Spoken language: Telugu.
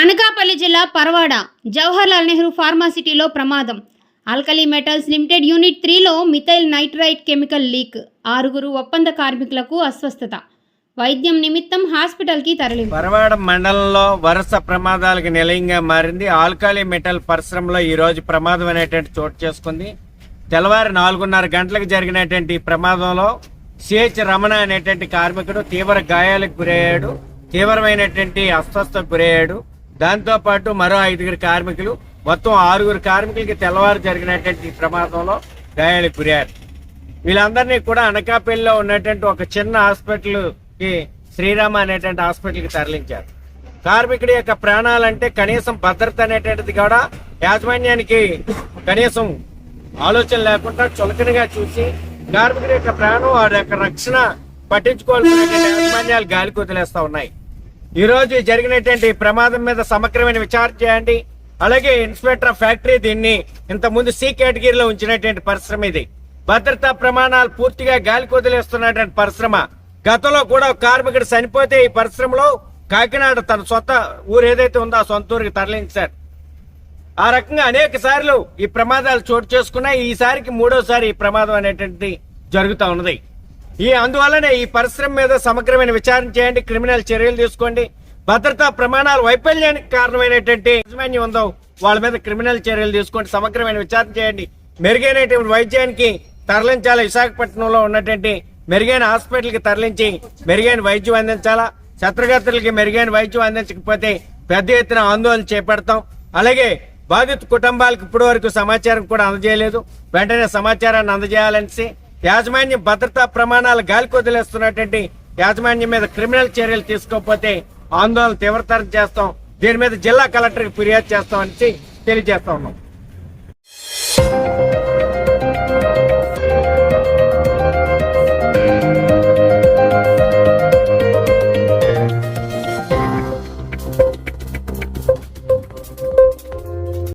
అనకాపల్లి జిల్లా పరవాడ జవహర్లాల్ నెహ్రూ ఫార్మాసిటీలో ప్రమాదం. ఆల్కలీ మెటల్స్ లిమిటెడ్ యూనిట్ త్రీలో మిథైల్ నైట్రైట్ కెమికల్ లీక్. ఆరుగురు ఒప్పంద కార్మికులకు అస్వస్థత. వైద్యం నిమిత్తం హాస్పిటల్కి తరలి పరవాడ మండలంలో వరుస ప్రమాదాలకు నిలయంగా మారింది. ఆల్కాలి మెటల్ పరిశ్రమలో ఈ రోజు ప్రమాదం అనేటువంటి చోటు చేసుకుంది. తెల్లవారు నాలుగున్నర గంటలకు జరిగినటువంటి ప్రమాదంలో సిహెచ్ రమణ అనేటువంటి కార్మికుడు తీవ్ర గాయాలకు గురయ్యాడు. తీవ్రమైనటువంటి అస్వస్థకు గురయ్యాడు. దాంతో పాటు మరో ఐదుగురు కార్మికులు మొత్తం ఆరుగురు కార్మికులకి తెల్లవారు జరిగినటువంటి ప్రమాదంలో గాయాలకు గురయ్యారు. వీళ్ళందరినీ కూడా అనకాపల్లిలో ఉన్నటువంటి ఒక చిన్న హాస్పిటల్కి శ్రీరామ అనేటువంటి హాస్పిటల్కి తరలించారు. కార్మికుడి యొక్క ప్రాణాలంటే కనీసం భద్రత అనేటువంటిది కూడా యాజమాన్యానికి కనీసం ఆలోచన లేకుండా చులకనగా చూసి కార్మికుడి యొక్క ప్రాణం వాడి యొక్క రక్షణ పట్టించుకోవాల్సిన యాజమాన్యాలు గాలికి వదిలేస్తా ఉన్నాయి. ఈరోజు జరిగినటువంటి ప్రమాదం మీద సమగ్రమైన విచారణ చేయండి. అలాగే ఇన్స్పెక్టర్ ఆఫ్ ఫ్యాక్టరీ దీన్ని ఇంత ముందు సి కేటగిరీలో ఉంచినటువంటి పరిశ్రమ ఇది. భద్రతా ప్రమాణాలు పూర్తిగా గాలి కుదిలేస్తున్నటువంటి పరిశ్రమ. గతంలో కూడా కార్మికుడు చనిపోతే ఈ పరిశ్రమలో కాకినాడ తన సొంత ఊరు ఏదైతే ఉందో ఆ సొంత ఊరికి తరలించారు ఆ రకంగా అనేక సార్లు ఈ ప్రమాదాలు చోటు చేసుకున్నాయి. ఈసారికి మూడోసారి ఈ ప్రమాదం అనేటువంటిది జరుగుతూ ఉన్నది. ఈ అందువల్లనే ఈ పరిశ్రమ మీద సమగ్రమైన విచారణ చేయండి క్రిమినల్ చర్యలు తీసుకోండి. భద్రతా ప్రమాణాలు వైఫల్యానికి కారణమైనటువంటి యాజమాన్యం ఉందో వాళ్ళ మీద క్రిమినల్ చర్యలు తీసుకోండి సమగ్రమైన విచారణ చేయండి. మెరుగైనటువంటి వైద్యానికి తరలించాలి? విశాఖపట్నంలో ఉన్నటువంటి మెరుగైన హాస్పిటల్కి తరలించి మెరుగైన వైద్యం అందించాలా? శత్రుఘాతులకి మెరుగైన వైద్యం అందించకపోతే పెద్ద ఎత్తున ఆందోళన చేపడతాం. అలాగే బాధిత కుటుంబాలకు ఇప్పటి వరకు సమాచారం కూడా అందజేయలేదు. వెంటనే సమాచారాన్ని అందజేయాలనేసి యాజమాన్యం భద్రతా ప్రమాణాలు గాలికి వదిలేస్తున్నటువంటి యాజమాన్యం మీద క్రిమినల్ చర్యలు తీసుకోకపోతే ఆందోళన తీవ్రతరం చేస్తాం. దీని మీద జిల్లా కలెక్టర్కి ఫిర్యాదు చేస్తాం అనేసి తెలియజేస్తా ఉన్నాం.